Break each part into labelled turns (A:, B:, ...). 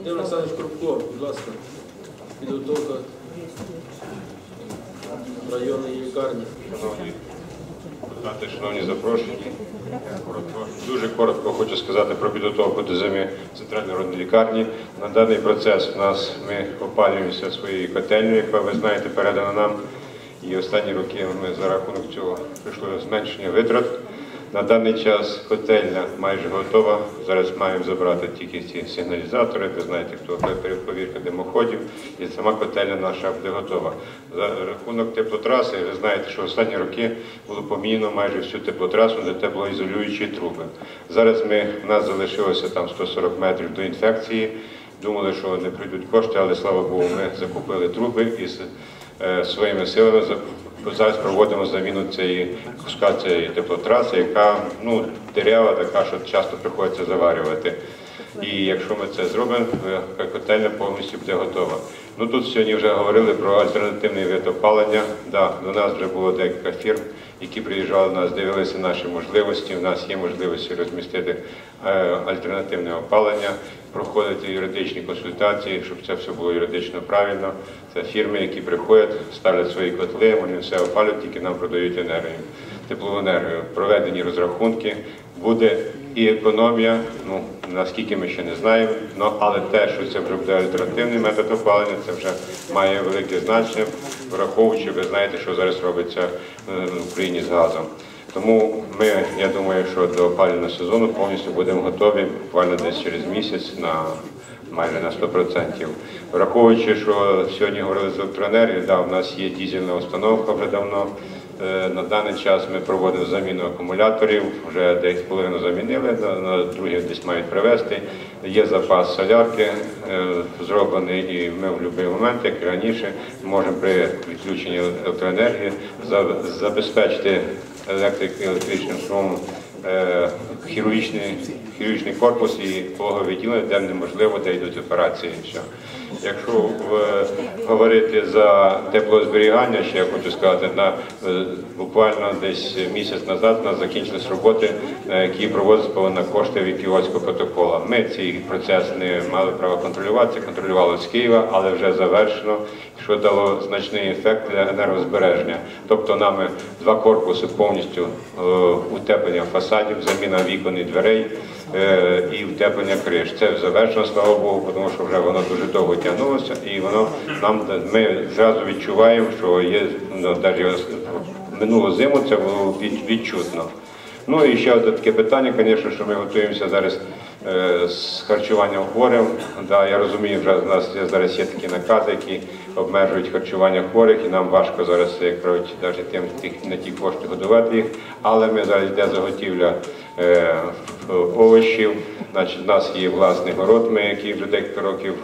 A: Володимир Олександрович Крупко, будь ласка, підготовка районної лікарні.
B: Шановні шановні запрошені, дуже коротко хочу сказати про підготовку до зими центральної народної лікарні. На даний процес у нас ми опалюємося своєю котельнею, яка ви знаєте, передана нам. І останні роки ми за рахунок цього прийшло зменшення витрат. На даний час котельня майже готова. Зараз маємо забрати тільки ці сигналізатори. Ви знаєте, хто перевірка димоходів, і сама котельня наша буде готова. За рахунок теплотраси, ви знаєте, що останні роки було поміняно майже всю теплотрасу на теплоізолюючі труби. Зараз ми у нас залишилося там 140 метрів до інфекції. Думали, що не прийдуть кошти, але слава Богу, ми закупили труби і з е, своїми силами зараз проводимо заміну цієї куска цієї теплотраси, яка ну дерева така, що часто приходиться заварювати. І якщо ми це зробимо, е, котельня повністю буде готова. Ну тут сьогодні вже говорили про альтернативний вид опалення. Да, до нас вже було декілька фірм, які приїжджали до нас, дивилися наші можливості. У нас є можливості розмістити е, альтернативне опалення, проходити юридичні консультації, щоб це все було юридично правильно. Це фірми, які приходять, ставлять свої котли, вони все опалюють, тільки нам продають енергію, теплову енергію. Проведені розрахунки, буде і економія. Ну наскільки ми ще не знаємо. Ну але те, що це вже буде альтернативний метод опалення, це вже має велике значення, враховуючи, ви знаєте, що зараз робиться е, в Україні з газом. Тому ми, я думаю, що до опалювального сезону повністю будемо готові буквально десь через місяць на майже на 100%. Враховуючи, що сьогодні говорили з електроенергією, да, у нас є дізельна установка вже давно. Е, На даний час ми проводимо заміну акумуляторів, вже десь половину замінили, на, другі десь мають привезти. Є запас солярки е, зроблений, і ми в будь-який момент, як і раніше, можемо при відключенні електроенергії за- забезпечити електричним струмом е, хірургічний, корпус і пологове відділення, де неможливо, де йдуть операції. Якщо в- говорити за теплозберігання, ще я хочу сказати, на е, буквально десь місяць назад нас закінчились роботи, е, які проводяться на кошти від Кіотського протоколу. Ми цей процес не мали права контролювати, це контролювалося з Києва, але вже завершено, що дало значний ефект для енергозбереження. Тобто нами два корпуси повністю е, утеплення фасадів, заміна вікон і дверей і утеплення криш. Це завершено, слава Богу, тому що вже воно дуже довго тягнулося, і воно нам ми зразу відчуваємо, що є ну, навіть минулу зиму це було відчутно. Ну і ще одне таке питання, звісно, що ми готуємося зараз е, з харчуванням хворим. Да, я розумію, вже в нас є- зараз є такі накази, які обмежують харчування хворих, і нам важко зараз, як кажуть, навіть тим тих на ті кошти годувати їх. Але ми зараз йде заготівля е, овочів. Значить, у нас є власний город, ми який вже декілька років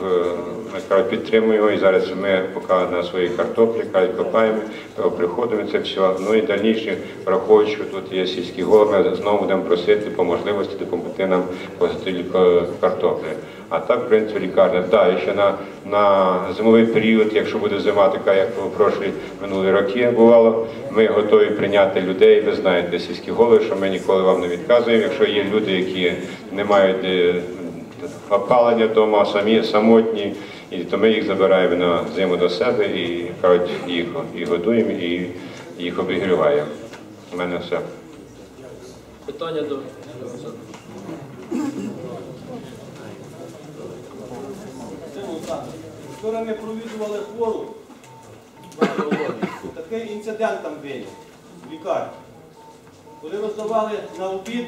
B: е, підтримуємо. І зараз ми поки на своїй картоплі копаємо, приходимо це все. Ну і дальніше, враховуючи, тут є сільські голови, знову будемо просити по можливості допомогти нам по картоплі. А так, в принципі, лікарня. Да, і ще на, на зимовий період, якщо буде зима така, як у прошлі минулі роки бувало, ми готові прийняти людей. Ви знаєте, сільські голови, що ми ніколи вам не відказуємо. Якщо є люди, які не мають е, опалення вдома, самі самотні, і то ми їх забираємо на зиму до себе і кажуть, їх і годуємо, і їх обігріваємо. У мене все.
A: Питання до
C: Вчора ми провідували хвору, такий інцидент там виник в лікарні. Коли роздавали на обід,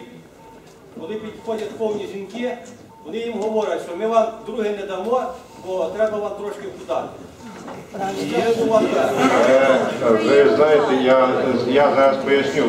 C: коли підходять повні жінки, вони їм говорять, що ми вам друге не дамо, бо треба вам трошки подати.
B: Ви знаєте, я, я зараз поясню,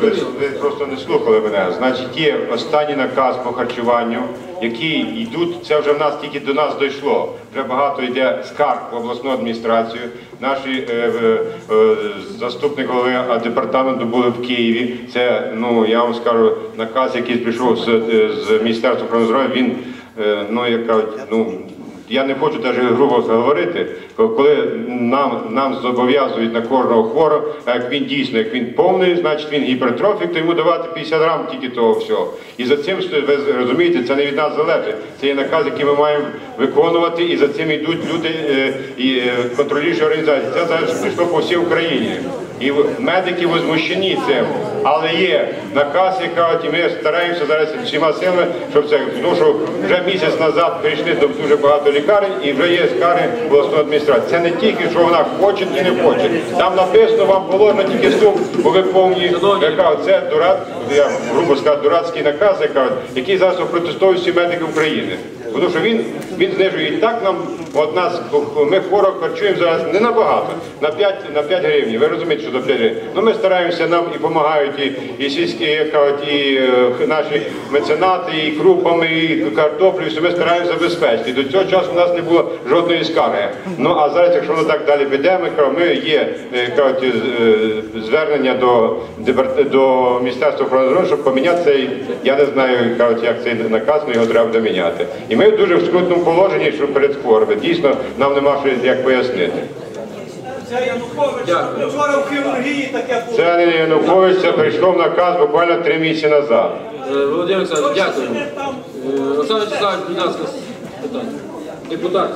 B: ви, ви просто не слухали мене. Значить, є останній наказ по харчуванню, які йдуть, це вже в нас тільки до нас дійшло. Вже багато йде скарг в обласну адміністрацію. Наші е, е, е, заступник голови департаменту були в Києві. Це, ну я вам скажу, наказ, який прийшов з, е, з Міністерства охорони здоров'я, він, е, ну як кажуть, ну я не хочу навіть грубо говорити, коли нам, нам зобов'язують на кожного хворого, як він дійсно, як він повний, значить він гіпертрофік, то йому давати 50 грам тільки того всього. І за цим, ви розумієте, це не від нас залежить. Це є наказ, який ми маємо виконувати, і за цим йдуть люди е, і е, контролюючі організації. Це зараз пішло по всій Україні. І медики возмущені цим. Але є наказ, і ми стараємося зараз всіма силами, щоб це тому що вже місяць назад прийшли до дуже багато лікарень і вже є скарги обласної адміністрації. Це не тільки, що вона хоче чи не хоче. Там написано, вам положено тільки суп, бо ви повні. Я кажу, це дурак, я грубо сказав, дурацький наказ, я кажу, який зараз протестують всі медики України. Тому що він, він знижує і так нам, от нас, ми хворих харчуємо зараз не набагато, на 5, на 5 гривень. Ви розумієте, що до 5 гривень. Ну ми стараємося, нам і допомагають і, і сільські, як кажуть, і е, наші меценати, і крупами, і картоплю, все ми стараємося забезпечити. До цього часу у нас не було жодної скарги. Ну а зараз, якщо воно так далі піде, ми, ми є е, кажуть, е, звернення до, до Міністерства охорони здоров'я, щоб поміняти цей, я не знаю, кажуть, як цей наказ, але його треба буде міняти. І ми в дуже в скрутному положенні, що перед хворими. Дійсно, нам нема що як пояснити.
C: Це Янукович. Вчора в хірургії таке було.
B: Це не Янукович, це прийшов наказ буквально три місяці назад.
A: Е, Володимир Олександрович, дякую. Е, Олександр Вячеславович, будь ласка, питання. Депутат.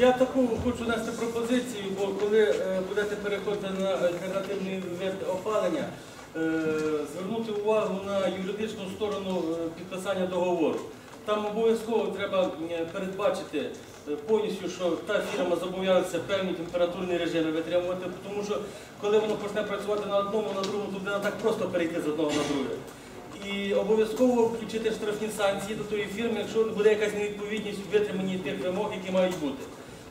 D: Я таку хочу нести пропозицію, бо коли е, будете переходити на альтернативний вид опалення, звернути увагу на юридичну сторону підписання договору. Там обов'язково треба е, передбачити е, повністю, що та фірма зобов'язується певні температурні режими витримувати, тому що коли воно почне працювати на одному, на другому, то не так просто перейти з одного на друге. І обов'язково включити штрафні санкції до тої фірми, якщо буде якась невідповідність у витриманні тих вимог, які мають бути.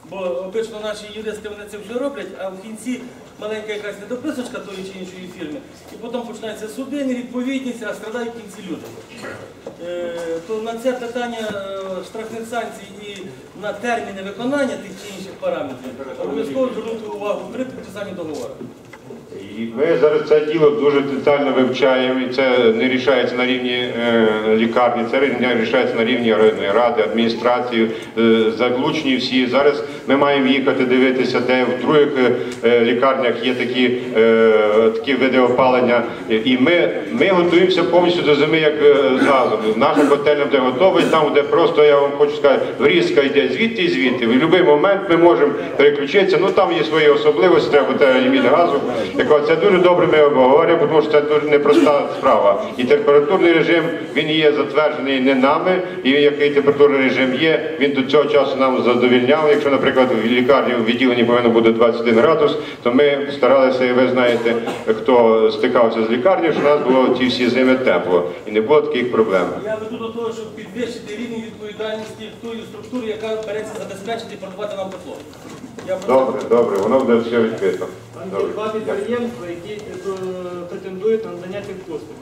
D: Бо обично наші юристи вони це вже роблять, а в кінці маленька якась недописочка тої чи іншої фірми, і потім починається суди, невідповідність, а страдають кінці люди. Е, то на це питання е, штрафних санкцій і на терміни виконання тих чи інших параметрів обов'язково звернути увагу при підписанні договору.
B: І ми зараз це діло дуже детально вивчаємо, і це не рішається на рівні е, лікарні, це рішається на рівні районної ради, адміністрації, е, залучені всі. Зараз ми маємо їхати дивитися, де в других е, лікарнях є такі, такі види опалення. І ми, ми готуємося повністю до зими, як з газом. Наша котельня буде готова, і там, де просто я вам хочу сказати, врізка йде звідти і звідти. В будь-який момент ми можемо переключитися. Ну там є свої особливості, треба буде ліміт газу. Якого це дуже добре ми обговорюємо, тому що це дуже непроста справа. І температурний режим він є затверджений не нами. І який температурний режим є, він до цього часу нам задовільняв. Якщо, наприклад, в лікарні в відділенні повинно бути 21 градус, то ми старалися, і ви знаєте, хто стикався з лікарнею, що у нас було ті всі зими тепло і не було таких проблем.
D: Я веду до того, щоб підвищити рівень відповідальності тої структури, яка береться забезпечити і продавати нам тепло.
B: Добре, добре, воно буде все відкрито.
E: Там
B: Добре.
E: є два підприємства, які е, претендують на надання цих послуг.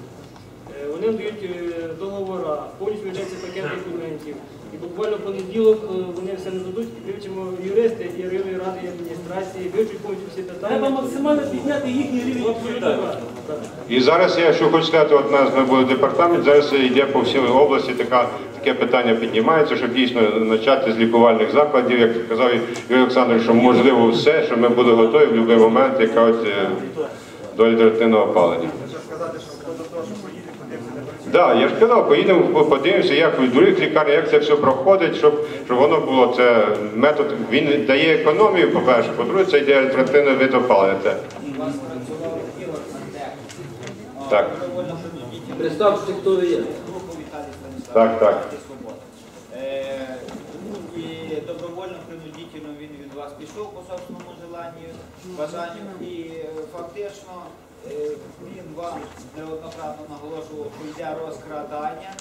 E: Е, Вони дають е, договори, повністю видається пакет документів. І буквально в понеділок е, вони все не дадуть, і вивчимо юристи і районної ради, і адміністрації, вивчать повністю всі питання.
D: Треба максимально підняти їхній рівень відповідальності.
B: І зараз я що хочу сказати, от у нас ми буде департамент, зараз йде по всій області така, таке питання піднімається, щоб дійсно почати з лікувальних закладів, як сказав Юрій Олександрович, що можливо все, що ми будемо готові в будь-який момент, яка от, е, до альтернативного опалення. Так, я ж казав, поїдемо, подивимося, як в других лікарнях, як це все проходить, щоб, щоб воно було це метод. Він дає економію, по-перше, по-друге, це йде альтернативний вид опалення. Це. Так,
A: Представте, хто ви є.
B: так, так.
F: Е, ну, І добровольно принудительно він від вас пішов по собственному желанню, бажанню. І е, фактично е, він вам неоднократно наголошував, що йде розкрадання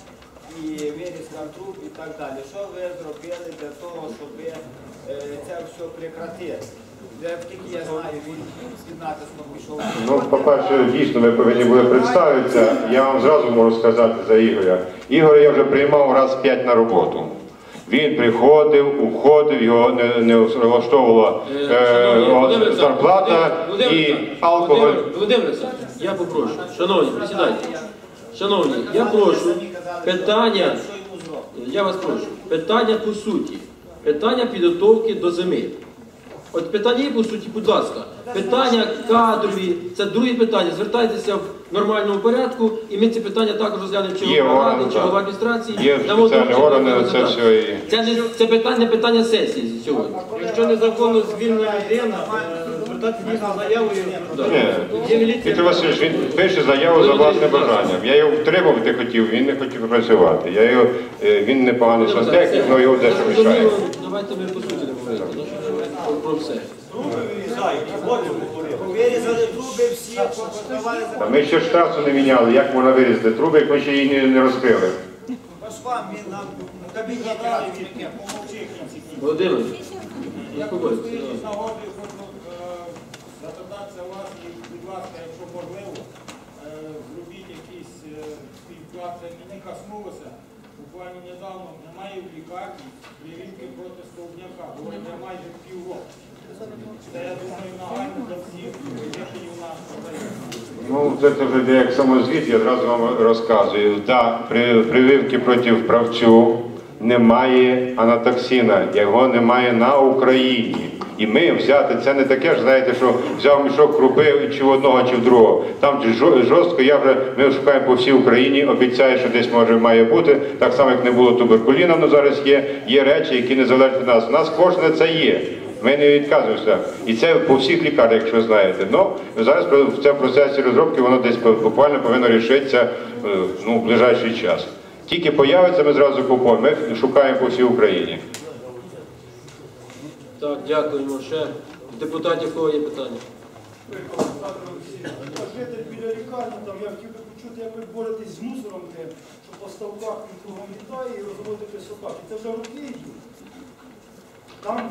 F: і вирізка труб і так далі. Що ви зробили для того, щоб е, це все прекратити? Я знаю, він під натиском пішов.
B: Ну, по-перше, дійсно, ви повинні були представитися. Я вам зразу можу сказати за Ігоря. Ігоря я вже приймав раз п'ять на роботу. Він приходив, уходив, його не, не влаштовувала
A: Е,
B: е, зарплата і алкоголь.
A: Володимир- я попрошу. Шановні, присідайте. Шановні, я прошу питання я вас прошу, питання по суті. Питання підготовки до зими. От питання по суті, будь ласка. Питання кадрові, це друге питання. Звертайтеся в нормальному порядку, і ми ці питання також розглянемо чи
B: Є
A: голова ради,
B: орган,
A: чи
B: так.
A: голова адміністрації.
B: Є
A: Дамо
B: спеціальні
A: доручення
B: органи це все і-
A: Це не це питання, питання сесії сьогодні.
E: Якщо незаконно звільнена людина, е, звертатися дійсно заявою.
B: Ні.
E: Є міліція.
B: Віктор Васильович, він пише заяву за власним бажанням. Я його втримувати хотів, він не хотів працювати. Я його, е, він непоганий сантехнік, але його дещо мішає.
A: Зрозуміло, Давайте ми по суті не говоримо. Ну, Про все.
C: Зайки, от говорив.
F: Вирізали труби всі, подавали за
B: Та ми ще штрафу не міняли, як можна вирізати труби, як ми ще її не, не розкрили.
F: Пошла, він нам в кабінеті таке, помовчи.
A: Володимир, успокойтеся.
G: Користуючись нагодою, хочу е, запитатися вас, і, будь ласка, якщо можливо, е, зробіть якісь е, співпраці, не коснулося. Буквально недавно немає в лікарні прививки проти стовбняка, бо вже майже півроку.
B: Ну, це, вже як самозвіт, я одразу вам розказую. Да, при, прививки проти правцю немає анатоксина, його немає на Україні. І ми взяти, це не таке ж, знаєте, що взяв мішок крупи чи в одного, чи в другого. Там жорстко, я вже, ми шукаємо по всій Україні, обіцяю, що десь може має бути. Так само, як не було туберкуліна, але зараз є. Є речі, які не залежать від нас. У нас кожне це є. Ми не відказуємося. І це по всіх лікарнях, якщо знаєте. Ну, зараз в цьому процесі розробки воно десь буквально повинно рішитися е, ну, в ближайший час. Тільки появиться, ми зразу купуємо. Ми шукаємо по всій Україні.
A: Так, дякуємо. Ще депутатів, кого є питання?
H: Житель біля лікарні, там я хотів би почути, як ви боретесь з мусором тим, що по ставках він кругом літає і розводить собак. І це вже роки йдуть. Там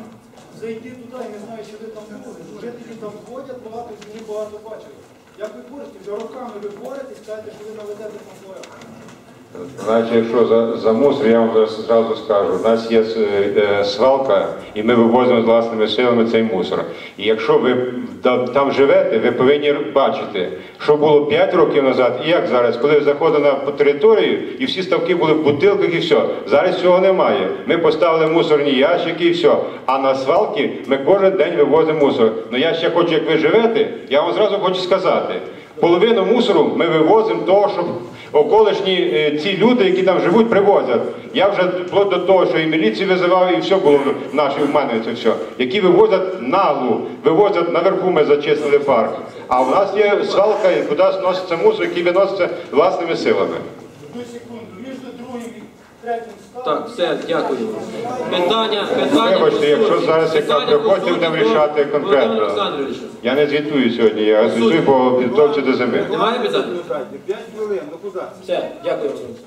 H: зайти туди, я не знаю, що ви там були. Жителі там ходять, багато них багато бачили. Як ви боретесь? Вже роками ви боретесь, кажете, що ви наведете там порядок.
B: Значить, якщо за, за мусор, я вам зараз зразу скажу, у нас є е, свалка, і ми вивозимо з власними силами цей мусор. І якщо ви там живете, ви повинні бачити, що було 5 років назад і як зараз, коли заходили на територію, і всі ставки були в бутилках і все. Зараз цього немає. Ми поставили мусорні ящики і все. А на свалки ми кожен день вивозимо мусор. Ну я ще хочу, як ви живете, я вам зразу хочу сказати. Половину мусору ми вивозимо того, щоб околишні е, ці люди, які там живуть, привозять. Я вже вплоть до того, що і міліцію визивав, і все було в нашій в мене це все. Які вивозять наглу, вивозять наверху, ми зачистили парк. А в нас є свалка, куди зноситься мусор, який виноситься власними силами.
A: Так, все, дякую. Питання, питання.
B: Вибачте, якщо зараз яка
A: приходить,
B: будемо рішати конкретно. Я не звітую сьогодні, я звітую по підготовці до зими.
A: Немає питань?
F: П'ять хвилин, ну куди?
A: Все, дякую. Володимир.